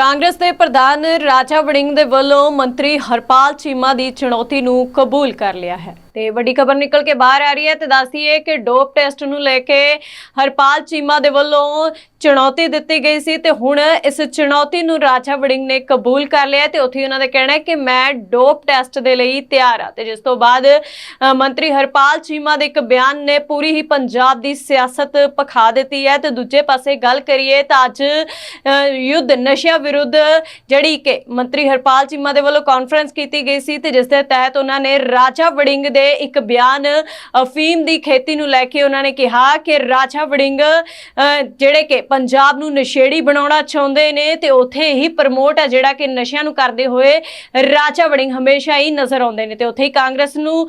ਕਾਂਗਰਸ ਦੇ ਪ੍ਰਧਾਨ ਰਾਜਾ ਵੜਿੰਗ ਦੇ ਵੱਲੋਂ ਮੰਤਰੀ ਹਰਪਾਲ ਚੀਮਾ ਦੀ ਚੁਣੌਤੀ ਨੂੰ ਕਬੂਲ ਕਰ ਲਿਆ ਹੈ। ਤੇ ਵੱਡੀ ਖਬਰ ਨਿਕਲ ਕੇ ਬਾਹਰ ਆ ਰਹੀ ਹੈ ਤੇ ਦੱਸਦੀਏ ਕਿ ਡੋਪ ਟੈਸਟ ਨੂੰ ਲੈ ਕੇ ਹਰਪਾਲ ਚੀਮਾ ਦੇ ਵੱਲੋਂ ਚੁਣੌਤੀ ਦਿੱਤੀ ਗਈ ਸੀ ਤੇ ਹੁਣ ਇਸ ਚੁਣੌਤੀ ਨੂੰ ਰਾਜਾ ਵੜਿੰਗ ਨੇ ਕਬੂਲ ਕਰ ਲਿਆ ਤੇ ਉੱਥੇ ਉਹਨਾਂ ਦਾ ਕਹਿਣਾ ਹੈ ਕਿ ਮੈਂ ਡੋਪ ਟੈਸਟ ਦੇ ਲਈ ਤਿਆਰ ਆ ਤੇ ਜਿਸ ਤੋਂ ਬਾਅਦ ਮੰਤਰੀ ਹਰਪਾਲ ਚੀਮਾ ਦੇ ਇੱਕ ਬਿਆਨ ਨੇ ਪੂਰੀ ਹੀ ਪੰਜਾਬ ਦੀ ਸਿਆਸਤ ਪਖਾ ਦਿੱਤੀ ਹੈ ਤੇ ਦੂਜੇ ਪਾਸੇ ਗੱਲ ਕਰੀਏ ਤਾਂ ਅੱਜ ਅ, ਯੁੱਧ ਨਸ਼ਿਆਂ ਵਿਰੁੱਧ ਜਿਹੜੀ ਕਿ ਮੰਤਰੀ ਹਰਪਾਲ ਚੀਮਾ ਦੇ ਵੱਲੋਂ ਕਾਨਫਰੰਸ ਕੀਤੀ ਗਈ ਸੀ ਤੇ ਜਿਸ ਦੇ ਤਹਿਤ ਉਹਨਾਂ ਨੇ ਰਾਜਾ ਵੜਿੰਗ ਦੇ ਇੱਕ ਬਿਆਨ ਅਫੀਮ ਦੀ ਖੇਤੀ ਨੂੰ ਲੈ ਕੇ ਉਹਨਾਂ ਨੇ ਕਿਹਾ ਕਿ ਰਾਜਾ ਵੜਿੰਗ ਜਿਹੜੇ ਕਿ ਪੰਜਾਬ ਨੂੰ ਨਸ਼ੇੜੀ ਬਣਾਉਣਾ ਚਾਹੁੰਦੇ ਨੇ ਤੇ ਉੱਥੇ ਹੀ ਪ੍ਰਮੋਟ ਹੈ ਜਿਹੜਾ ਕਿ ਨਸ਼ਿਆਂ ਨੂੰ ਕਰਦੇ ਹੋਏ ਰਾਜਾ ਵੜਿੰਗ ਹਮੇਸ਼ਾ ਹੀ ਨਜ਼ਰ ਆਉਂਦੇ ਨੇ ਤੇ ਉੱਥੇ ਹੀ ਕਾਂਗਰਸ ਨੂੰ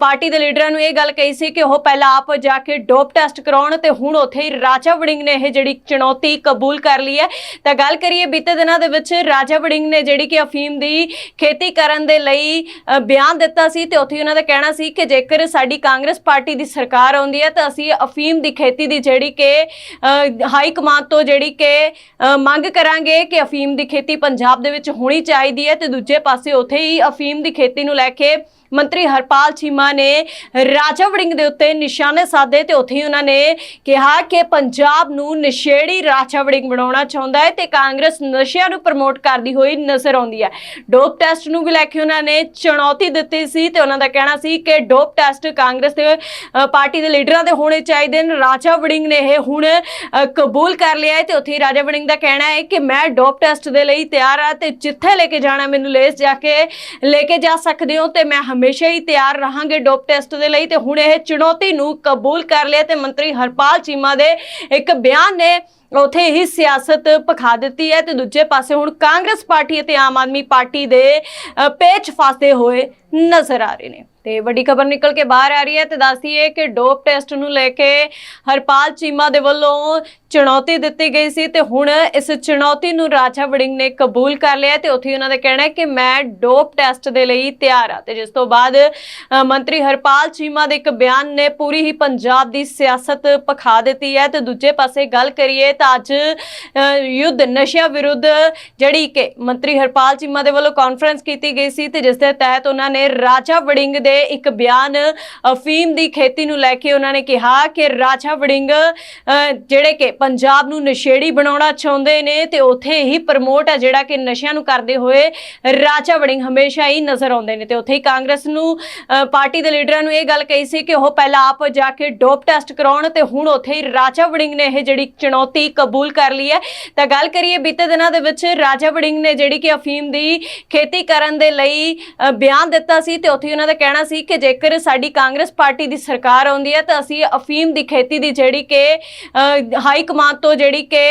ਪਾਰਟੀ ਦੇ ਲੀਡਰਾਂ ਨੂੰ ਇਹ ਗੱਲ ਕਹੀ ਸੀ ਕਿ ਉਹ ਪਹਿਲਾਂ ਆਪ ਜਾ ਕੇ ਡੋਪ ਟੈਸਟ ਕਰਾਉਣ ਤੇ ਹੁਣ ਉੱਥੇ ਹੀ ਰਾਜਾ ਵੜਿੰਗ ਨੇ ਇਹ ਜਿਹੜੀ ਚੁਣੌਤੀ ਕਬੂਲ ਕਰ ਲਈ ਹੈ। ਤਾਂ ਗੱਲ ਕਰੀਏ ਬੀਤੇ ਦਿਨਾਂ ਦੇ ਵਿੱਚ ਰਾਜਾ ਵੜਿੰਗ ਨੇ ਜਿਹੜੀ ਕਿ ਅਫੀਮ ਦੀ ਖੇਤੀ ਕਰਨ ਦੇ ਲਈ ਅ, ਬਿਆਨ ਦਿੱਤਾ ਸੀ ਤੇ ਉੱਥੇ ਹੀ ਉਹਨਾਂ ਦਾ ਕਹਿਣਾ ਸੀ ਕਿ ਜੇਕਰ ਸਾਡੀ ਕਾਂਗਰਸ ਪਾਰਟੀ ਦੀ ਸਰਕਾਰ ਆਉਂਦੀ ਹੈ ਤਾਂ ਅਸੀਂ ਅਫੀਮ ਦੀ ਖੇਤੀ ਦੀ ਜਿਹੜੀ ਕਿ ਹਾਈ ਕਮਾਂਡ ਤੋਂ ਜਿਹੜੀ ਕਿ ਮੰਗ ਕਰਾਂਗੇ ਕਿ ਅਫੀਮ ਦੀ ਖੇਤੀ ਪੰਜਾਬ ਦੇ ਵਿੱਚ ਹੋਣੀ ਚਾਹੀਦੀ ਹੈ ਤੇ ਦੂਜੇ ਪਾਸੇ ਉੱਥੇ ਹੀ ਅਫੀਮ ਦੀ ਖੇਤੀ ਨੂੰ ਲੈ ਕੇ ਮੰਤਰੀ ਹਰਪਾਲ ਚੀਮਾ ਨੇ ਰਾਜਾ ਵੜਿੰਗ ਦੇ ਉੱਤੇ ਨਿਸ਼ਾਨੇ ਸਾਧੇ ਤੇ ਉੱਥੇ ਹੀ ਉਹਨਾਂ ਨੇ ਕਿਹਾ ਕਿ ਪੰਜਾਬ ਨੂੰ ਨਸ਼ੇੜੀ ਰਾਜਾ ਵੜਿੰਗ ਬਣਾਉਣਾ ਚਾਹੁੰਦਾ ਹੈ ਤੇ ਕਾਂਗਰਸ ਨਸ਼ਿਆਂ ਨੂੰ ਪ੍ਰਮੋਟ ਕਰਦੀ ਹੋਈ ਨਜ਼ਰ ਆਉਂਦੀ ਹੈ। ਡੋਪ ਟੈਸਟ ਨੂੰ ਵੀ ਲੈ ਕੇ ਉਹਨਾਂ ਨੇ ਚੁਣੌਤੀ ਦਿੱਤੀ ਸੀ ਤੇ ਉਹਨਾਂ ਦਾ ਕਹਿਣਾ ਸੀ ਕਿ ਡੋਪ ਟੈਸਟ ਕਾਂਗਰਸ ਦੇ ਪਾਰਟੀ ਦੇ ਲੀਡਰਾਂ ਦੇ ਹੋਣੇ ਚਾਹੀਦੇ ਨੇ। ਰਾਜਾ ਵੜਿੰਗ ਨੇ ਇਹ ਹੁਣ ਕਬੂਲ ਕਰ ਲਿਆ ਹੈ ਤੇ ਉੱਥੇ ਰਾਜਾ ਵੜਿੰਗ ਦਾ ਕਹਿਣਾ ਹੈ ਕਿ ਮੈਂ ਡੋਪ ਟੈਸਟ ਦੇ ਲਈ ਤਿਆਰ ਆ ਤੇ ਜਿੱਥੇ ਲੈ ਕੇ ਜਾਣਾ ਮੈਨੂੰ ਲੈ ਜਾ ਕੇ ਲੈ ਕੇ ਜਾ ਸਕਦੇ ਹੋ ਤੇ ਮੈਂ ਹਮੇਸ਼ਾ ਹੀ ਤਿਆਰ ਰਹਾਂਗੇ ਡੋਪ ਟੈਸਟ ਦੇ ਲਈ। ਤੇ ਹੁਣ ਇਹ ਚੁਣੌਤੀ ਨੂੰ ਕਬੂਲ ਕਰ ਲਿਆ ਤੇ ਮੰਤਰੀ ਹਰਪਾਲ ਚੀਮਾ ਦੇ ਇੱਕ ਬਿਆਨ ਨੇ ਉਥੇ ਹੀ ਸਿਆਸਤ ਪਖਾ ਦਿੱਤੀ ਹੈ ਤੇ ਦੂਜੇ ਪਾਸੇ ਹੁਣ ਕਾਂਗਰਸ ਪਾਰਟੀ ਅਤੇ ਆਮ ਆਦਮੀ ਪਾਰਟੀ ਦੇ ਪੇਚ ਫਾਸਦੇ ਹੋਏ ਨਜ਼ਰ ਆ ਰਹੇ ਨੇ। ਤੇ ਵੱਡੀ ਖਬਰ ਨਿਕਲ ਕੇ ਬਾਹਰ ਆ ਰਹੀ ਹੈ ਤੇ ਦੱਸਦੀਏ ਕਿ ਡੋਪ ਟੈਸਟ ਨੂੰ ਲੈ ਕੇ ਹਰਪਾਲ ਚੀਮਾ ਦੇ ਵੱਲੋਂ ਚੁਣੌਤੀ ਦਿੱਤੀ ਗਈ ਸੀ ਤੇ ਹੁਣ ਇਸ ਚੁਣੌਤੀ ਨੂੰ ਰਾਜਾ ਵੜਿੰਗ ਨੇ ਕਬੂਲ ਕਰ ਲਿਆ ਤੇ ਉੱਥੇ ਉਹਨਾਂ ਦਾ ਕਹਿਣਾ ਹੈ ਕਿ ਮੈਂ ਡੋਪ ਟੈਸਟ ਦੇ ਲਈ ਤਿਆਰ ਆ ਤੇ ਜਿਸ ਤੋਂ ਬਾਅਦ ਮੰਤਰੀ ਹਰਪਾਲ ਚੀਮਾ ਦੇ ਇੱਕ ਬਿਆਨ ਨੇ ਪੂਰੀ ਹੀ ਪੰਜਾਬ ਦੀ ਸਿਆਸਤ ਪਖਾ ਦਿੱਤੀ ਹੈ ਤੇ ਦੂਜੇ ਪਾਸੇ ਗੱਲ ਕਰੀਏ ਤਾਂ ਅੱਜ ਅ, ਯੁੱਧ ਨਸ਼ਿਆਂ ਵਿਰੁੱਧ ਜਿਹੜੀ ਕਿ ਮੰਤਰੀ ਹਰਪਾਲ ਚੀਮਾ ਦੇ ਵੱਲੋਂ ਕਾਨਫਰੰਸ ਕੀਤੀ ਗਈ ਸੀ ਤੇ ਜਿਸ ਦੇ ਤਹਿਤ ਉਹਨਾਂ ਨੇ ਰਾਜਾ ਵੜਿੰਗ ਦੇ ਇੱਕ ਬਿਆਨ ਅਫੀਮ ਦੀ ਖੇਤੀ ਨੂੰ ਲੈ ਕੇ ਉਹਨਾਂ ਨੇ ਕਿਹਾ ਕਿ ਰਾਜਾ ਵੜਿੰਗ ਜਿਹੜੇ ਕਿ ਪੰਜਾਬ ਨੂੰ ਨਸ਼ੇੜੀ ਬਣਾਉਣਾ ਚਾਹੁੰਦੇ ਨੇ ਤੇ ਉੱਥੇ ਹੀ ਪ੍ਰਮੋਟ ਹੈ ਜਿਹੜਾ ਕਿ ਨਸ਼ਿਆਂ ਨੂੰ ਕਰਦੇ ਹੋਏ ਰਾਜਾ ਵੜਿੰਗ ਹਮੇਸ਼ਾ ਹੀ ਨਜ਼ਰ ਆਉਂਦੇ ਨੇ। ਤੇ ਉੱਥੇ ਹੀ ਕਾਂਗਰਸ ਨੂੰ ਪਾਰਟੀ ਦੇ ਲੀਡਰਾਂ ਨੂੰ ਇਹ ਗੱਲ ਕਹੀ ਸੀ ਕਿ ਉਹ ਪਹਿਲਾਂ ਆਪ ਜਾ ਕੇ ਡੋਪ ਟੈਸਟ ਕਰਾਉਣ ਤੇ ਹੁਣ ਉੱਥੇ ਹੀ ਰਾਜਾ ਵੜਿੰਗ ਨੇ ਇਹ ਜਿਹੜੀ ਚੁਣੌਤੀ ਕਬੂਲ ਕਰ ਲਈ ਹੈ। ਤਾਂ ਗੱਲ ਕਰੀਏ ਬੀਤੇ ਦਿਨਾਂ ਦੇ ਵਿੱਚ ਰਾਜਾ ਵੜਿੰਗ ਨੇ ਜਿਹੜੀ ਕਿ ਅਫੀਮ ਦੀ ਖੇਤੀ ਕਰਨ ਦੇ ਲਈ ਅ, ਬਿਆਨ ਦਿੱਤਾ ਸੀ ਤੇ ਉੱਥੇ ਹੀ ਉਹਨਾਂ ਦਾ ਕਹਿਣਾ ਸੀ ਕਿ ਜੇਕਰ ਸਾਡੀ ਕਾਂਗਰਸ ਪਾਰਟੀ ਦੀ ਸਰਕਾਰ ਆਉਂਦੀ ਹੈ ਤਾਂ ਅਸੀਂ ਅਫੀਮ ਦੀ ਖੇਤੀ ਦੀ ਜਿਹੜੀ ਕਿ ਹਾਈ ਕਮਾਂਡ ਤੋਂ ਜਿਹੜੀ ਕਿ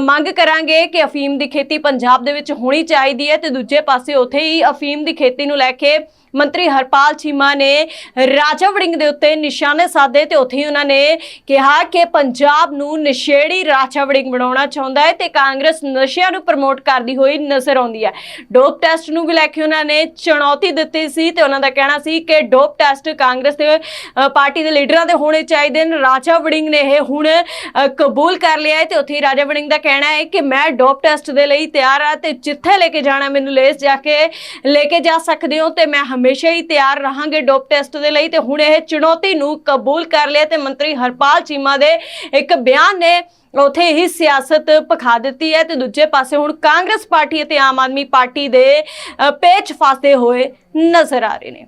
ਮੰਗ ਕਰਾਂਗੇ ਕਿ ਅਫੀਮ ਦੀ ਖੇਤੀ ਪੰਜਾਬ ਦੇ ਵਿੱਚ ਹੋਣੀ ਚਾਹੀਦੀ ਹੈ ਤੇ ਦੂਜੇ ਪਾਸੇ ਉੱਥੇ ਹੀ ਅਫੀਮ ਦੀ ਖੇਤੀ ਨੂੰ ਲੈ ਕੇ ਮੰਤਰੀ ਹਰਪਾਲ ਚੀਮਾ ਨੇ ਰਾਜਾ ਵੜਿੰਗ ਦੇ ਉੱਤੇ ਨਿਸ਼ਾਨੇ ਸਾਧੇ ਤੇ ਉੱਥੇ ਹੀ ਉਹਨਾਂ ਨੇ ਕਿਹਾ ਕਿ ਪੰਜਾਬ ਨੂੰ ਨਸ਼ੇੜੀ ਰਾਜਾ ਵੜਿੰਗ ਬਣਾਉਣਾ ਚਾਹੁੰਦਾ ਹੈ ਤੇ ਕਾਂਗਰਸ ਨਸ਼ਿਆਂ ਨੂੰ ਪ੍ਰਮੋਟ ਕਰਦੀ ਹੋਈ ਨਜ਼ਰ ਆਉਂਦੀ ਹੈ। ਡੋਪ ਟੈਸਟ ਨੂੰ ਵੀ ਲੈ ਕੇ ਉਹਨਾਂ ਨੇ ਚੁਣੌਤੀ ਦਿੱਤੀ ਸੀ ਤੇ ਉਹਨਾਂ ਦਾ ਕਹਿਣਾ ਸੀ ਕਿ ਡੋਪ ਟੈਸਟ ਕਾਂਗਰਸ ਦੇ ਪਾਰਟੀ ਦੇ ਲੀਡਰਾਂ ਦੇ ਹੋਣੇ ਚਾਹੀਦੇ ਨੇ। ਰਾਜਾ ਵੜਿੰਗ ਨੇ ਇਹ ਹੁਣ ਕਬੂਲ ਕਰ ਲਿਆ ਹੈ ਤੇ ਉੱਥੇ ਰਾਜਾ ਵੜਿੰਗ ਦਾ ਕਹਿਣਾ ਹੈ ਕਿ ਮੈਂ ਡੋਪ ਟੈਸਟ ਦੇ ਲਈ ਤਿਆਰ ਆ ਤੇ ਜਿੱਥੇ ਲੈ ਕੇ ਜਾਣਾ ਮੈਨੂੰ ਲੈ ਜਾ ਕੇ ਲੈ ਕੇ ਜਾ ਸਕਦੇ ਹੋ ਤੇ ਮੈਂ ਹਮੇਸ਼ਾ ਹੀ ਤਿਆਰ ਰਹਾਂਗੇ ਡੋਪ ਟੈਸਟ ਦੇ ਲਈ। ਤੇ ਹੁਣ ਇਹ ਚੁਣੌਤੀ ਨੂੰ ਕਬੂਲ ਕਰ ਲਿਆ ਤੇ ਮੰਤਰੀ ਹਰਪਾਲ ਚੀਮਾ ਦੇ ਇੱਕ ਬਿਆਨ ਨੇ ਉਥੇ ਹੀ ਸਿਆਸਤ ਪਖਾ ਦਿੱਤੀ ਹੈ ਤੇ ਦੂਜੇ ਪਾਸੇ ਹੁਣ ਕਾਂਗਰਸ ਪਾਰਟੀ ਅਤੇ ਆਮ ਆਦਮੀ ਪਾਰਟੀ ਦੇ ਪੇਚ ਫਾਸਦੇ ਹੋਏ ਨਜ਼ਰ ਆ ਰਹੇ ਨੇ।